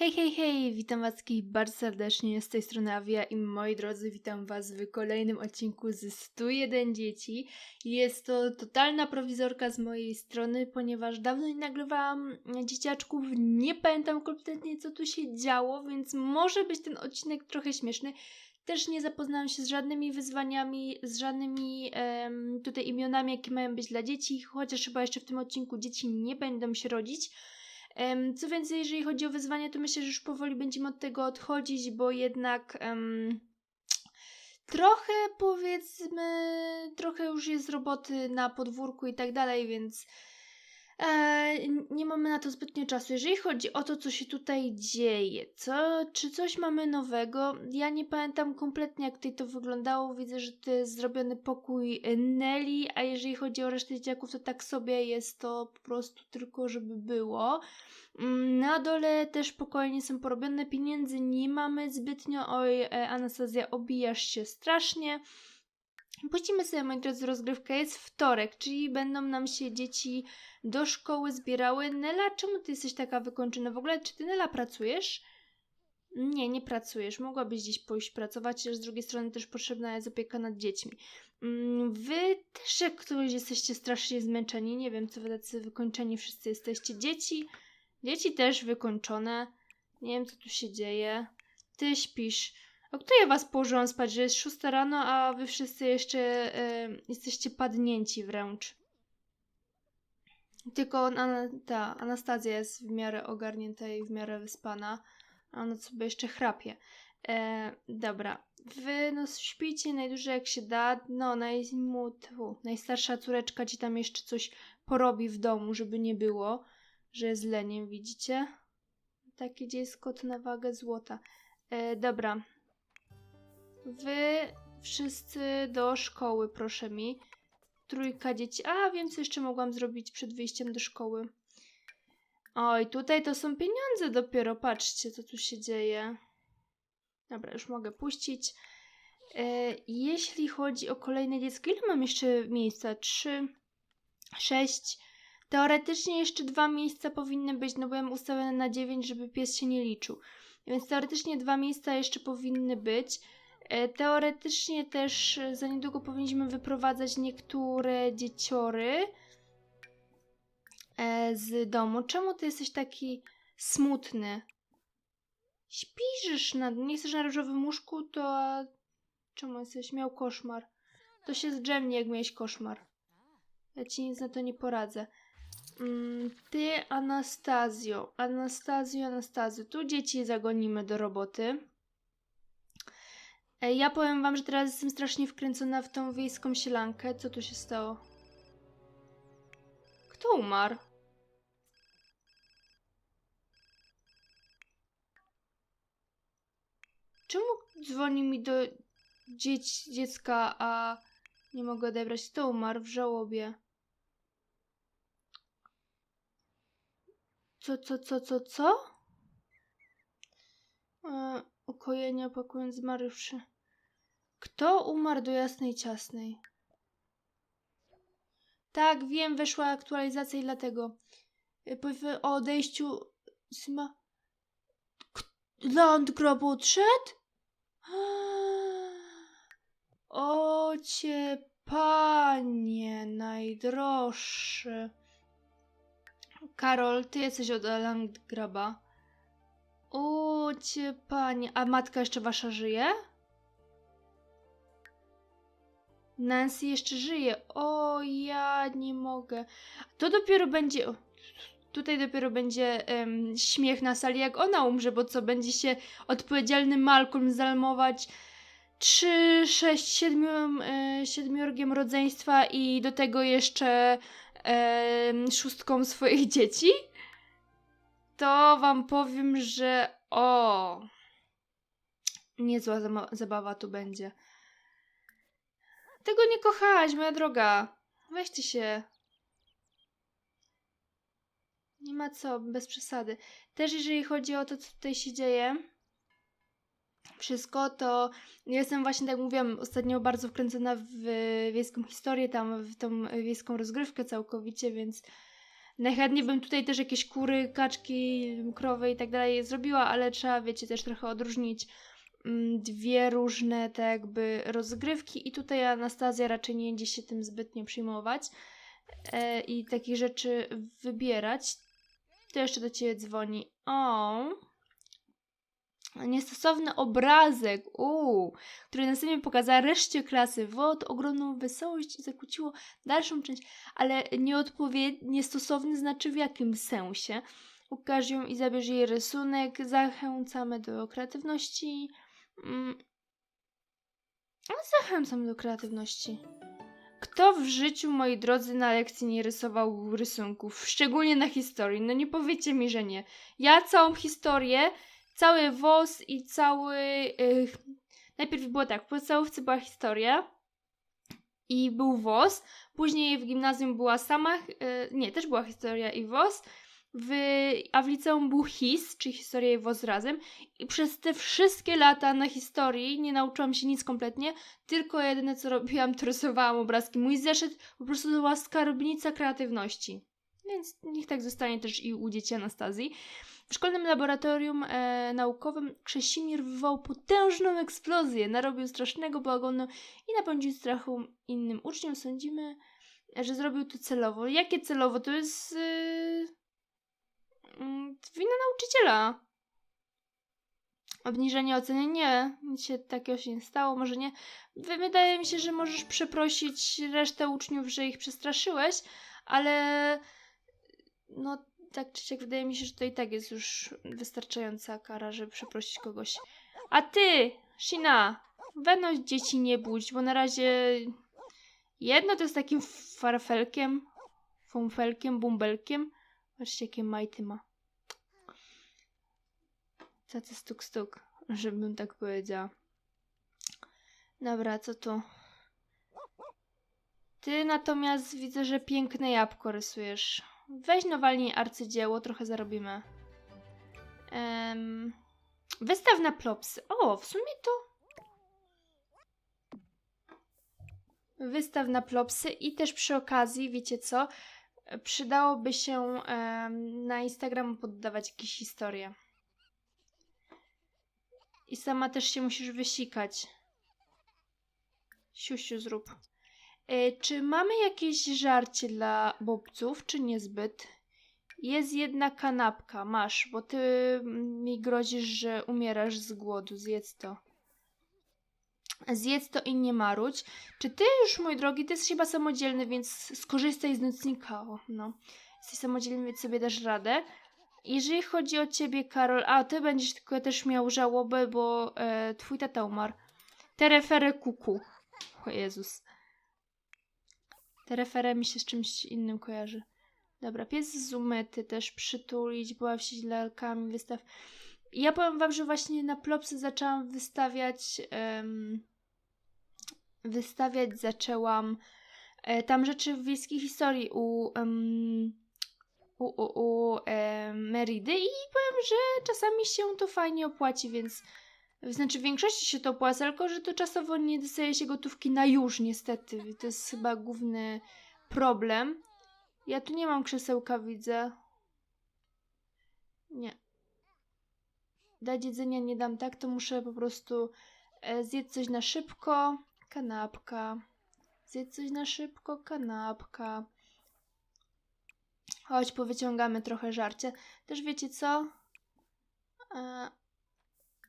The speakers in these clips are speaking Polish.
Hej, hej, hej! Witam Was bardzo serdecznie. Z tej strony Avia i moi drodzy, witam Was w kolejnym odcinku z 101 dzieci. Jest to totalna prowizorka z mojej strony, ponieważ dawno nie nagrywałam dzieciaczków. Nie pamiętam kompletnie, co tu się działo, więc może być ten odcinek trochę śmieszny. Też nie zapoznałam się z żadnymi wyzwaniami, z żadnymi tutaj imionami, jakie mają być dla dzieci, chociaż chyba jeszcze w tym odcinku dzieci nie będą się rodzić. Co więcej, jeżeli chodzi o wyzwania, to myślę, że już powoli będziemy od tego odchodzić, bo jednak em, trochę powiedzmy, trochę już jest roboty na podwórku i tak dalej, więc nie mamy na to zbytnio czasu. Jeżeli chodzi o to, co się tutaj dzieje, co, czy coś mamy nowego, ja nie pamiętam kompletnie, jak tutaj to wyglądało. Widzę, że to jest zrobiony pokój Nelly, a jeżeli chodzi o resztę dzieciaków, to tak sobie jest to po prostu tylko, żeby było. Mm, Na dole też pokoje nie są porobione, pieniędzy nie mamy zbytnio. Oj, e, Anastazja, obijasz się strasznie. Puścimy sobie, moi drodzy, rozgrywkę. Jest wtorek, czyli będą nam się dzieci do szkoły zbierały. Nela, czemu ty jesteś taka wykończona? W ogóle, czy ty, Nela, pracujesz? Nie, nie pracujesz. Mogłabyś gdzieś pójść pracować, ale z drugiej strony też potrzebna jest opieka nad dziećmi. Mm, Wy też jak któryś jesteście strasznie zmęczeni. Nie wiem, co wy tacy wykończeni wszyscy jesteście. Dzieci, dzieci też wykończone. Nie wiem, co tu się dzieje. Ty śpisz. O której ja was położyłam spać, że jest 6 rano, a wy wszyscy jeszcze e, jesteście padnięci wręcz. Tylko Ana, ta Anastazja jest w miarę ogarnięta i w miarę wyspana, a ona sobie jeszcze chrapie. E, dobra, wy no śpicie najdłużej jak się da, no u, najstarsza córeczka ci tam jeszcze coś porobi w domu, żeby nie było, że jest leniem, widzicie? Takie dziecko to na wagę złota. E, dobra, Wy wszyscy do szkoły, proszę mi. Trójka dzieci. A, wiem, co jeszcze mogłam zrobić przed wyjściem do szkoły. Oj, tutaj to są pieniądze dopiero. Patrzcie, co tu się dzieje. Dobra, już mogę puścić. E, jeśli chodzi o kolejne dziecko, ile mam jeszcze miejsca? Trzy, sześć. Teoretycznie jeszcze dwa miejsca powinny być, no byłem ustawiony na dziewięć, żeby pies się nie liczył. Więc teoretycznie dwa miejsca jeszcze powinny być. E, Teoretycznie też e, za niedługo powinniśmy wyprowadzać niektóre dzieciory e, z domu. Czemu ty jesteś taki smutny? Śpisz na nie chcesz na różowym łóżku, to czemu jesteś? Miał koszmar. To się zdrzemnie, jak miałeś koszmar. Ja ci nic na to nie poradzę. Mm, Ty, Anastazjo, Anastazjo, Anastazjo, tu dzieci zagonimy do roboty. Ej, ja powiem wam, że teraz jestem strasznie wkręcona w tą wiejską sielankę. Co tu się stało? Kto umarł? Czemu dzwoni mi do dzieć, dziecka, a nie mogę odebrać? Kto umarł w żałobie? Co, co, co, co, co? E, ukojenie opakując zmarłszy. Kto umarł do jasnej ciasnej? Tak, wiem, weszła aktualizacja i dlatego. Y, O odejściu Sima. K- Land grobu odszedł? O cię, panie najdroższy. Karol, ty jesteś od Landgraba. O cię, panie. A matka jeszcze wasza żyje? Nancy jeszcze żyje. O, ja nie mogę. To dopiero będzie. Tutaj dopiero będzie em, śmiech na sali, jak ona umrze, bo co będzie się odpowiedzialny Malcolm zalmować 3, 6, 7, e, siedmiorgiem rodzeństwa i do tego jeszcze szóstką swoich dzieci? To wam powiem, że o. Niezła zabawa tu będzie. Tego nie kochałaś, moja droga. Weźcie się. Nie ma co, bez przesady. Też jeżeli chodzi o to, co tutaj się dzieje, wszystko, to jestem właśnie, tak mówiłam, ostatnio bardzo wkręcona w wiejską historię, tam w tą wiejską rozgrywkę całkowicie, więc Najchętniej bym tutaj też jakieś kury, kaczki, krowy i tak dalej zrobiła, ale trzeba, wiecie, też trochę odróżnić dwie różne te jakby rozgrywki i tutaj Anastazja raczej nie będzie się tym zbytnio przyjmować e, i takich rzeczy wybierać. To jeszcze do ciebie dzwoni. O, niestosowny obrazek, uuu, który następnie pokazała reszcie klasy. Wod ogromną wesołość i zakłóciło dalszą część, ale nieodpowiedni, niestosowny znaczy w jakim sensie? Ukaż ją i zabierz jej rysunek, zachęcamy do kreatywności. Mm. Zachęcam do kreatywności. Kto w życiu, moi drodzy, na lekcji nie rysował rysunków? Szczególnie na historii. No nie powiecie mi, że nie. Ja całą historię, cały WOS i cały... Najpierw było tak, w podstawówce była historia i był WOS. Później w gimnazjum była sama... Yy, nie, też była historia i WOS. W, a w liceum był HIS, czyli historia i WOS razem. I przez te wszystkie lata na historii nie nauczyłam się nic kompletnie, tylko jedyne co robiłam, to rysowałam obrazki. Mój zeszyt po prostu to była skarbnica kreatywności. Więc niech tak zostanie też i u dzieci Anastazji. W szkolnym laboratorium e, naukowym Krzesimir wywołał potężną eksplozję, narobił strasznego bałaganu i napędził strachu innym uczniom. Sądzimy, że zrobił to celowo. Jakie celowo? To jest mm, wina nauczyciela. Obniżenie oceny nie. Nic się takiego się nie stało, może nie. Wy- Wydaje mi się, że możesz przeprosić resztę uczniów, że ich przestraszyłeś, ale no tak czy siak wydaje mi się, że to i tak jest już wystarczająca kara, żeby przeprosić kogoś. A ty, Shina, weź dzieci nie budź, bo na razie jedno to jest takim farfelkiem, fumfelkiem, bumbelkiem. Patrzcie, jakie majty ma. Tacy stuk stuk, żebym tak powiedziała. Dobra, co tu? Ty natomiast widzę, że piękne jabłko rysujesz. Weź no walnij arcydzieło, trochę zarobimy. Em, wystaw na plopsy. O, w sumie to... Wystaw na plopsy i też przy okazji, wiecie co? Przydałoby się em, na Instagram poddawać jakieś historie. I sama też się musisz wysikać. Siusiu zrób. E, czy mamy jakieś żarcie dla bobców, czy niezbyt? Jest jedna kanapka, masz, bo ty mm, mi grozisz, że umierasz z głodu. Zjedz to. Zjedz to i nie marudź. Czy ty już, mój drogi, ty jesteś chyba samodzielny, więc skorzystaj z nocnika. O, no. Jesteś samodzielny, więc sobie dasz radę. Jeżeli chodzi o ciebie, Karol, a ty będziesz tylko też miał żałobę, bo e, twój tata umarł. Terefere kuku. O Jezus. Terefere mi się z czymś innym kojarzy. Dobra, pies z umyty też przytulić, bawić się lalkami, wystaw. Ja powiem wam, że właśnie na plopsy zaczęłam wystawiać wystawiać zaczęłam e, tam rzeczy w wiejskiej historii u em, u, u, u e, Meridy i powiem, że czasami się to fajnie opłaci, więc znaczy w większości się to opłaca, tylko że to czasowo nie dostaje się gotówki na już niestety. To jest chyba główny problem. Ja tu nie mam krzesełka, widzę. Nie. Dać jedzenia nie dam tak, to muszę po prostu e, zjeść coś na szybko. Kanapka. Zjedz coś na szybko, kanapka. Chodź, powyciągamy trochę żarcia. Też wiecie co? E,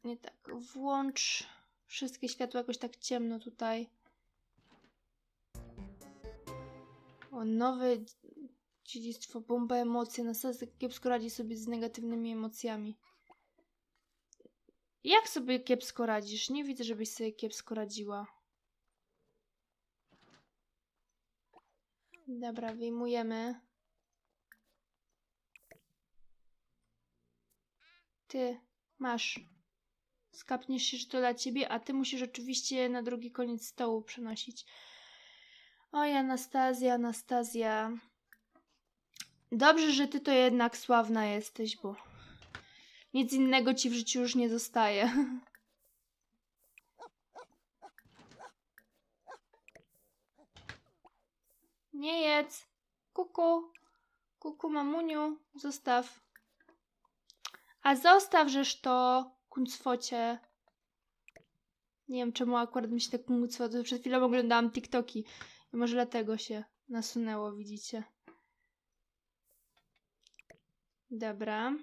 nie tak. Włącz wszystkie światła jakoś tak ciemno tutaj. O, nowe dziedzictwo, bomba emocje. Następnie kiepsko radzi sobie z negatywnymi emocjami. Jak sobie kiepsko radzisz? Nie widzę, żebyś sobie kiepsko radziła. Dobra, wyjmujemy. Ty, masz. Skapniesz się, że to dla ciebie, a ty musisz oczywiście na drugi koniec stołu przenosić. Oj, Anastazja, Anastazja. Dobrze, że ty to jednak sławna jesteś, bo nic innego ci w życiu już nie zostaje. Nie jedz. Kuku. Kuku, mamuniu, zostaw. A zostaw, żeż to, kuncwocie. Nie wiem, czemu akurat mi się tak kuncwo, to przed chwilą oglądałam TikToki. I może dlatego się nasunęło, widzicie. Dobra.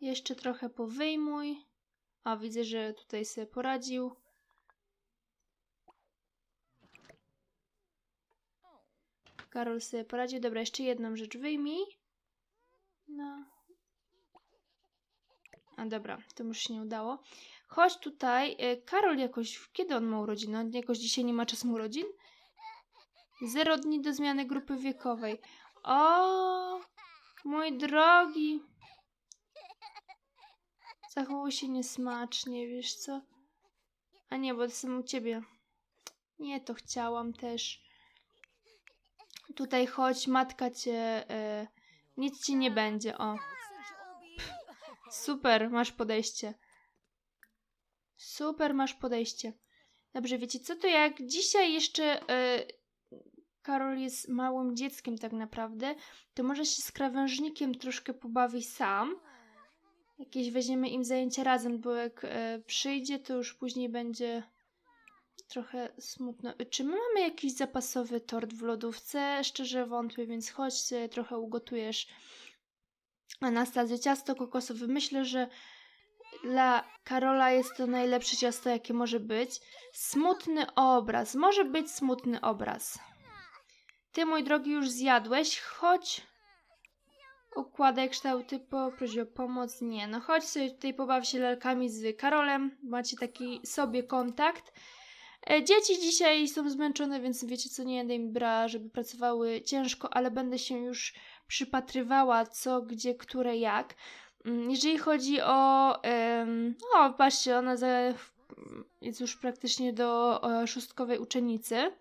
Jeszcze trochę powyjmuj. A, widzę, że tutaj sobie poradził. Karol sobie poradził. Dobra, jeszcze jedną rzecz wyjmij. No. A dobra, to już się nie udało. Chodź tutaj. E, Karol jakoś, kiedy on ma urodziny? On jakoś dzisiaj nie ma czasu urodzin? Zero dni do zmiany grupy wiekowej. O, mój drogi. Zachowuj się niesmacznie, wiesz co? A nie, bo to są u ciebie. Nie, to chciałam też. Tutaj chodź, matka cię. E, nic ci nie będzie, o. Super, masz podejście. Super, masz podejście. Dobrze, wiecie co, to jak dzisiaj jeszcze e, Karol jest małym dzieckiem tak naprawdę, to może się z krawężnikiem troszkę pobawi sam. Jakieś weźmiemy im zajęcia razem, bo jak e, przyjdzie, to już później będzie trochę smutno. Czy my mamy jakiś zapasowy tort w lodówce? Szczerze wątpię, więc chodź sobie trochę ugotujesz. Anastazjo, ciasto kokosowe. Myślę, że dla Karola jest to najlepsze ciasto, jakie może być. Smutny obraz. Może być smutny obraz. Ty, mój drogi, już zjadłeś. Chodź. Układaj kształty, poproś o pomoc. Nie, no chodź sobie tutaj pobaw się lalkami z Karolem. Macie taki sobie kontakt. E, Dzieci dzisiaj są zmęczone, więc wiecie co, nie będę im brała, żeby pracowały ciężko, ale będę się już przypatrywała co, gdzie, które, jak. Mm, Jeżeli chodzi o... no, patrzcie, ona jest już praktycznie do szóstkowej uczennicy,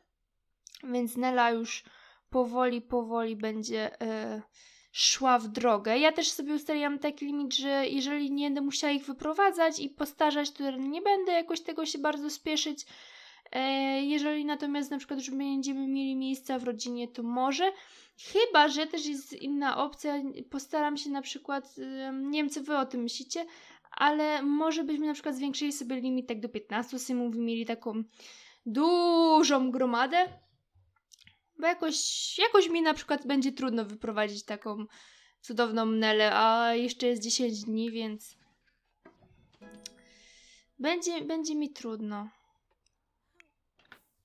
więc Nela już powoli, powoli będzie e, szła w drogę. Ja też sobie ustaliłam taki limit, że jeżeli nie będę musiała ich wyprowadzać i postarzać, to nie będę jakoś tego się bardzo spieszyć. E, jeżeli natomiast na przykład już będziemy mieli miejsca w rodzinie, to może. Chyba, że też jest inna opcja. Postaram się na przykład, nie wiem co wy o tym myślicie, ale może byśmy na przykład zwiększyli sobie limit tak do 15 symów i mieli taką dużą gromadę. Bo jakoś, jakoś mi na przykład będzie trudno wyprowadzić taką cudowną Nelę, a jeszcze jest 10 dni, więc będzie, będzie mi trudno.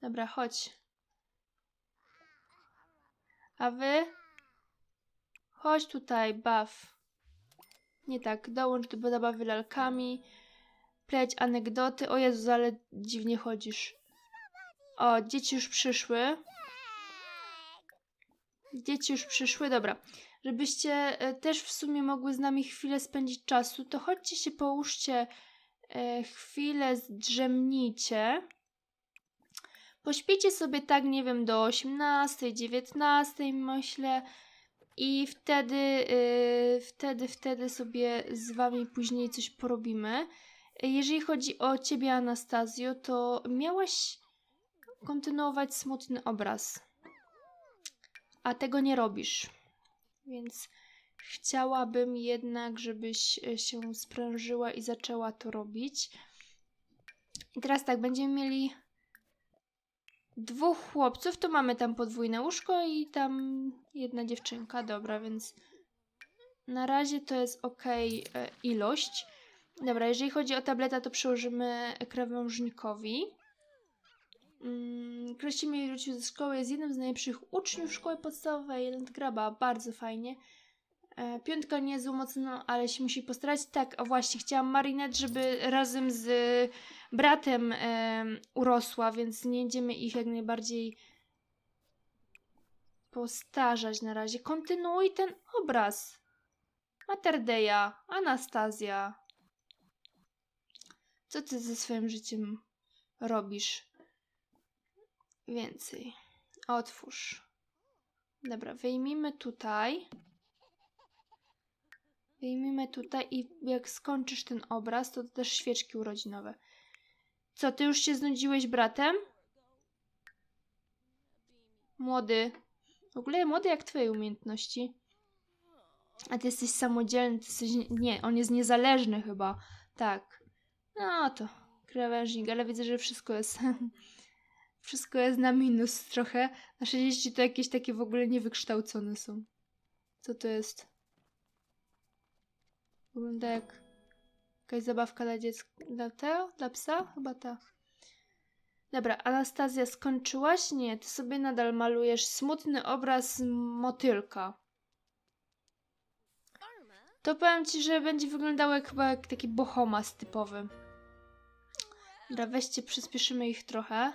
Dobra, chodź. A wy? Chodź tutaj, baw. Nie tak, dołącz do zabawy lalkami. Pleć anegdoty. O Jezu, ale dziwnie chodzisz. O, dzieci już przyszły. Dzieci już przyszły, dobra. Żebyście e, też w sumie mogły z nami chwilę spędzić czasu, to chodźcie się połóżcie e, chwilę, zdrzemnijcie. Pośpicie sobie tak, nie wiem, do 18, 19 myślę. I wtedy, yy, wtedy, wtedy sobie z wami później coś porobimy. Jeżeli chodzi o ciebie, Anastazjo, to miałaś kontynuować smutny obraz. A tego nie robisz. Więc chciałabym jednak, żebyś e, się sprężyła i zaczęła to robić. I teraz tak, będziemy mieli dwóch chłopców, to mamy tam podwójne łóżko i tam jedna dziewczynka, dobra, więc na razie to jest ok ilość. Dobra, jeżeli chodzi o tableta, to przyłożymy krawężnikowi. Mm, Krasimy wrócił ze szkoły, jest jednym z najlepszych uczniów szkoły podstawowej, Landgraba, bardzo fajnie. E, Piątka nie jest mocno, ale się musi postarać. Tak, właśnie, chciałam Marinette, żeby razem z bratem em, urosła, więc nie będziemy ich jak najbardziej postarzać na razie. Kontynuuj ten obraz. Materdeja, Anastazja. Co ty ze swoim życiem robisz? Więcej. Otwórz. Dobra, wyjmijmy tutaj. Wyjmijmy tutaj i jak skończysz ten obraz, to też świeczki urodzinowe. Co, ty już się znudziłeś bratem? Młody. W ogóle młody jak twoje umiejętności. A ty jesteś samodzielny, ty jesteś... Nie, on jest niezależny chyba. Tak. No to krawężnik, ale widzę, że wszystko jest... wszystko jest na minus trochę. Na 60 to jakieś takie w ogóle niewykształcone są. Co to jest? Wygląda jak jakaś zabawka dla dziecka. Dla Teo? Dla psa? Chyba ta. Dobra, Anastazja, skończyłaś? Nie, ty sobie nadal malujesz smutny obraz motylka. To powiem ci, że będzie wyglądało jak chyba jak taki bohomas typowy. Dobra, weźcie, przyspieszymy ich trochę.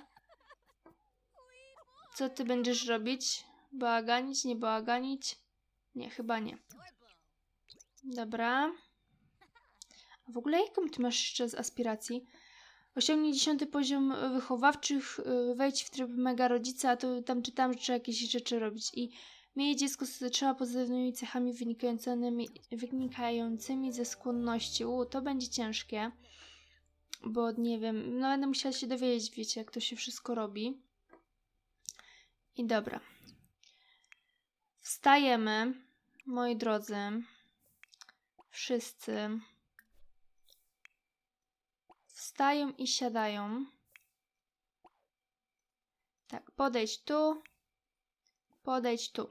Co ty będziesz robić? Bałaganić, nie bałaganić? Nie, chyba nie. Dobra. W ogóle jaką ty masz jeszcze z aspiracji? Osiągnij dziesiąty poziom wychowawczych, y, wejdź w tryb mega rodzica, a to tam czytam, że trzeba jakieś rzeczy robić. I miej dziecko z trzema pozytywnymi cechami wynikającymi, wynikającymi ze skłonności. U, to będzie ciężkie, bo nie wiem, no będę musiała się dowiedzieć, wiecie, jak to się wszystko robi. I dobra. Wstajemy, moi drodzy. Wszyscy wstają i siadają. Tak, podejdź tu, podejdź tu.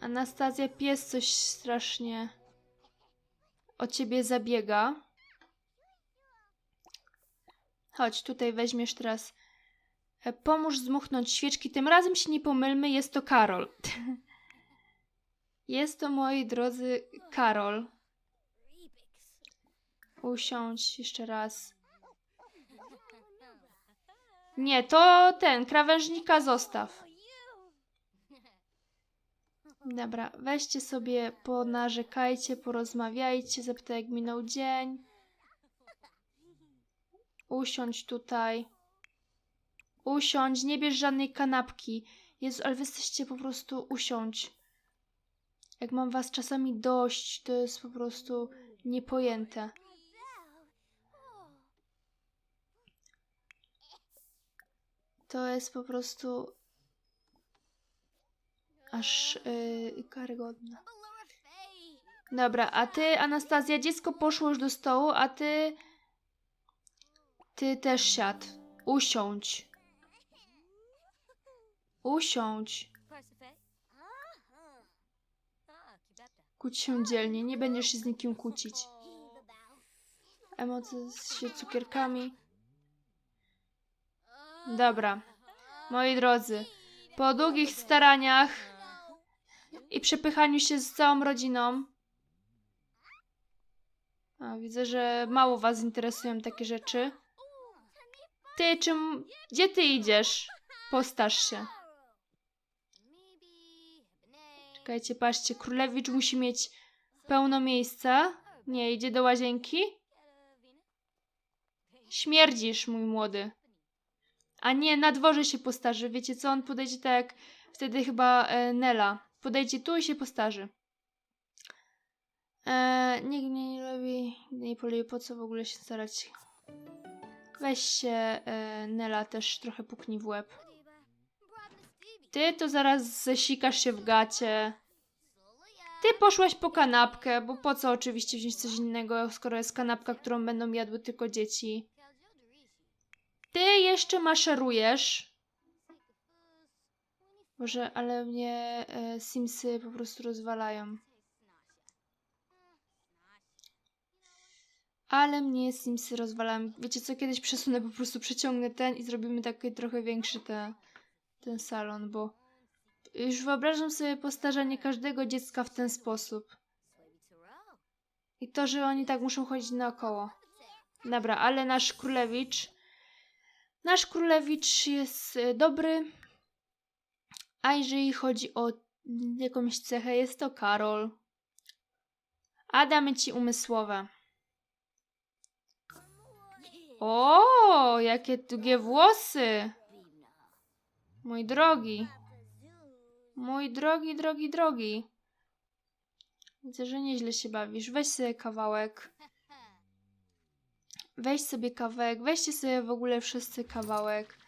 Anastazja, pies coś strasznie o ciebie zabiega. Chodź, tutaj weźmiesz teraz. e, Pomóż zmuchnąć świeczki. Tym razem się nie pomylmy, jest to Karol. Jest to, moi drodzy, Karol. Usiądź jeszcze raz. Nie, to ten, krawężnika zostaw. Dobra, weźcie sobie, ponarzekajcie, porozmawiajcie, zapytaj jak minął dzień. Usiądź tutaj. Usiądź, nie bierz żadnej kanapki. Jezu, ale wy jesteście po prostu usiądź. Jak mam was czasami dość, to jest po prostu niepojęte. To jest po prostu aż yy, karygodne. Dobra, a ty, Anastazja, dziecko poszło już do stołu, a ty. Ty też siad. Usiądź. Usiądź. Kłóć się dzielnie, nie będziesz się z nikim kłócić. Emocje się cukierkami. Dobra. Moi drodzy, po długich staraniach i przepychaniu się z całą rodziną. A, widzę, że mało was interesują takie rzeczy. Ty, czym. Gdzie ty idziesz? Postaż się. Czekajcie, patrzcie, królewicz musi mieć pełno miejsca. Nie, idzie do łazienki. Śmierdzisz, mój młody. A nie, na dworze się postarzy. Wiecie co, on podejdzie tak wtedy chyba e, Nela. Podejdzie tu i się postarzy. E, nikt mnie nie lubi, nie poluje, po co w ogóle się starać. Weź się, e, Nela, też trochę puknij w łeb. Ty to zaraz zesikasz się w gacie. Ty poszłaś po kanapkę, bo po co oczywiście wziąć coś innego, skoro jest kanapka, którą będą jadły tylko dzieci. Jeszcze maszerujesz. Boże, ale mnie e, Simsy po prostu rozwalają. Ale mnie Simsy rozwalają. Wiecie co, kiedyś przesunę, po prostu przeciągnę ten i zrobimy taki trochę większy te, ten salon, bo już wyobrażam sobie postarzenie każdego dziecka w ten sposób. I to, że oni tak muszą chodzić naokoło. Dobra, ale nasz królewicz. Nasz królewicz jest e, dobry. A jeżeli chodzi o jakąś cechę, jest to Karol. A damy ci umysłowe. O, jakie długie włosy! Mój drogi. Mój drogi, drogi, drogi. Widzę, że nieźle się bawisz. Weź sobie kawałek. Weź sobie kawałek, weźcie sobie w ogóle wszyscy kawałek.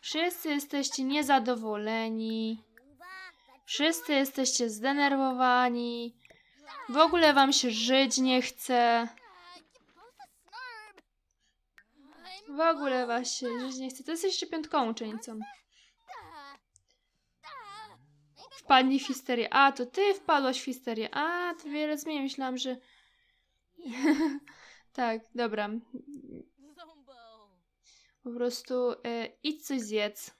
Wszyscy jesteście niezadowoleni. Wszyscy jesteście zdenerwowani. W ogóle wam się żyć nie chce. W ogóle was się żyć nie chce. To jest jeszcze piątką uczennicą. Wpadli w histerię. A, to ty wpadłaś w histerię. A, to wiele zmieni. Myślałam, że... tak, dobra. Po prostu e, idź coś zjedz.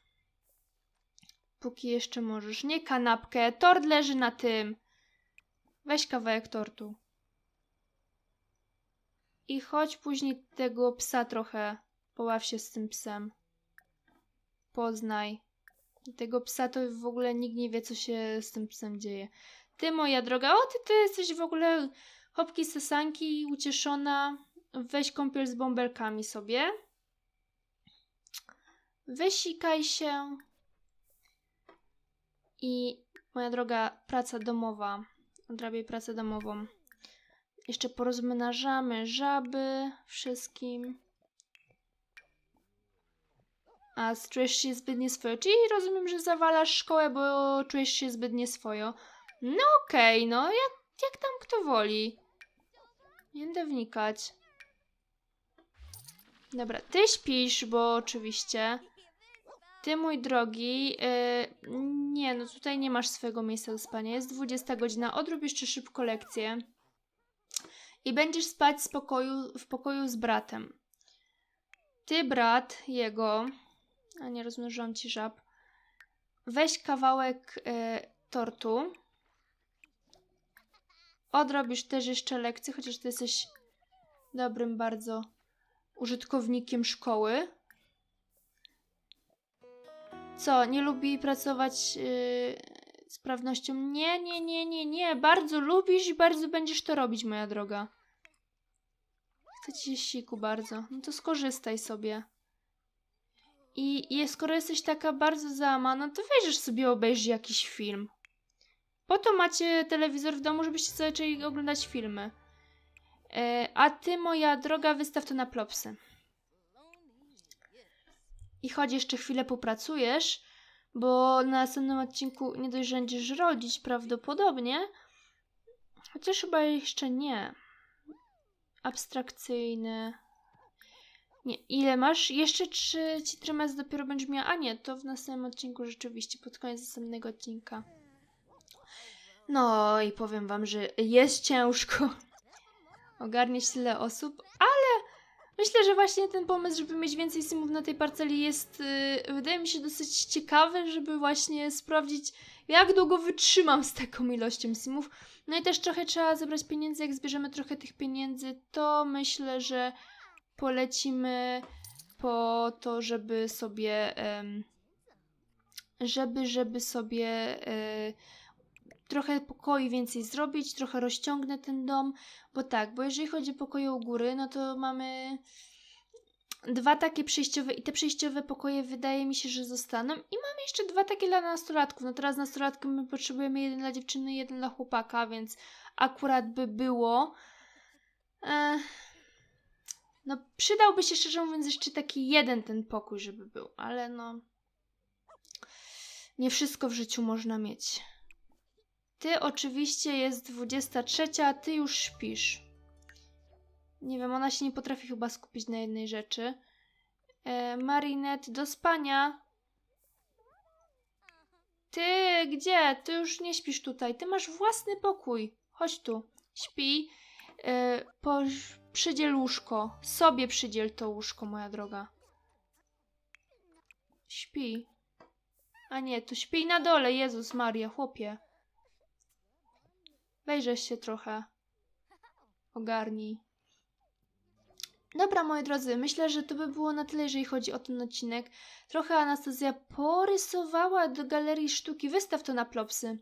Póki jeszcze możesz. Nie kanapkę. Tort leży na tym. Weź kawałek tortu. I chodź później tego psa trochę. Poław się z tym psem. Poznaj. Tego psa to w ogóle nikt nie wie, co się z tym psem dzieje. Ty, moja droga, o ty, ty jesteś w ogóle hopki sesanki, ucieszona. Weź kąpiel z bąbelkami sobie. Wysikaj się. I moja droga, praca domowa. Odrabiaj pracę domową. Jeszcze porozmnażamy żaby wszystkim. A czujesz się zbyt nieswojo. Czyli rozumiem, że zawalasz szkołę, bo czujesz się zbyt nieswojo. No okej, no jak, jak tam kto woli. Nie będę wnikać. Dobra, ty śpisz, bo oczywiście. Ty, mój drogi, yy, nie, no tutaj nie masz swojego miejsca do spania. Jest 20 godzina, odrób jeszcze szybko lekcję. I będziesz spać pokoju, w pokoju z bratem. Ty, brat, jego, a nie rozmnożyłam ci żab, weź kawałek yy, tortu. Odrobisz też jeszcze lekcję, chociaż ty jesteś dobrym bardzo użytkownikiem szkoły. Co, nie lubi pracować yy, z prawnością? Nie, nie, nie, nie, nie. Bardzo lubisz i bardzo będziesz to robić, moja droga. Chcę ci siku bardzo. No to skorzystaj sobie. I, I skoro jesteś taka bardzo załamana, to weźmiesz sobie obejrzyj jakiś film. Po to macie telewizor w domu, żebyście zaczęli oglądać filmy. E, a ty, moja droga, wystaw to na plopsy. I choć jeszcze chwilę popracujesz, bo na następnym odcinku nie dość, że będziesz rodzić prawdopodobnie, chociaż chyba jeszcze nie. Abstrakcyjny. Nie, ile masz? Jeszcze trzeci trymestr dopiero będziesz miała. A nie, to w następnym odcinku rzeczywiście, pod koniec następnego odcinka. No i powiem wam, że jest ciężko ogarniać tyle osób, ale myślę, że właśnie ten pomysł, żeby mieć więcej simów na tej parceli jest, yy, wydaje mi się dosyć ciekawy, żeby właśnie sprawdzić, jak długo wytrzymam z taką ilością simów. No i też trochę trzeba zebrać pieniędzy, jak zbierzemy trochę tych pieniędzy, to myślę, że polecimy po to, żeby sobie, em, żeby, żeby sobie e, trochę pokoi więcej zrobić, trochę rozciągnę ten dom, bo tak, bo jeżeli chodzi o pokoje u góry, no to mamy dwa takie przejściowe i te przejściowe pokoje wydaje mi się, że zostaną i mamy jeszcze dwa takie dla nastolatków. No teraz nastolatków my potrzebujemy jeden dla dziewczyny, jeden dla chłopaka, więc akurat by było. E, no przydałby się szczerze mówiąc jeszcze taki jeden ten pokój, żeby był, ale no nie wszystko w życiu można mieć. Ty oczywiście jest 23, a ty już śpisz. Nie wiem, ona się nie potrafi chyba skupić na jednej rzeczy. E, Marinette, do spania. Ty, gdzie? Ty już nie śpisz tutaj. Ty masz własny pokój. Chodź tu. Śpi. E, po, przydziel łóżko. Sobie przydziel to łóżko, moja droga. Śpi. A nie, to śpi na dole. Jezus Maria, chłopie. Wejrześ się trochę. Ogarnij. Dobra, moi drodzy, myślę, że to by było na tyle, jeżeli chodzi o ten odcinek. Trochę Anastazja porysowała do galerii sztuki. Wystaw to na plopsy.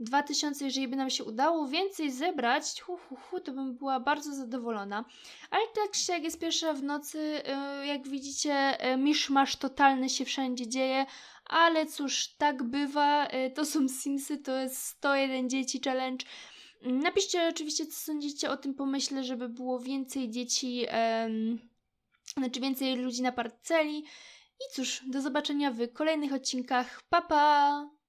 2000, jeżeli by nam się udało więcej zebrać, hu, hu, hu, to bym była bardzo zadowolona. Ale tak się jak jest pierwsza w nocy, yy, jak widzicie, yy, miszmasz totalny się wszędzie dzieje, ale cóż, tak bywa, yy, to są Simsy, to jest 101 dzieci challenge, Napiszcie oczywiście, co sądzicie o tym pomyśle, żeby było więcej dzieci, em, znaczy więcej ludzi na parceli. I cóż, do zobaczenia w kolejnych odcinkach. Pa pa!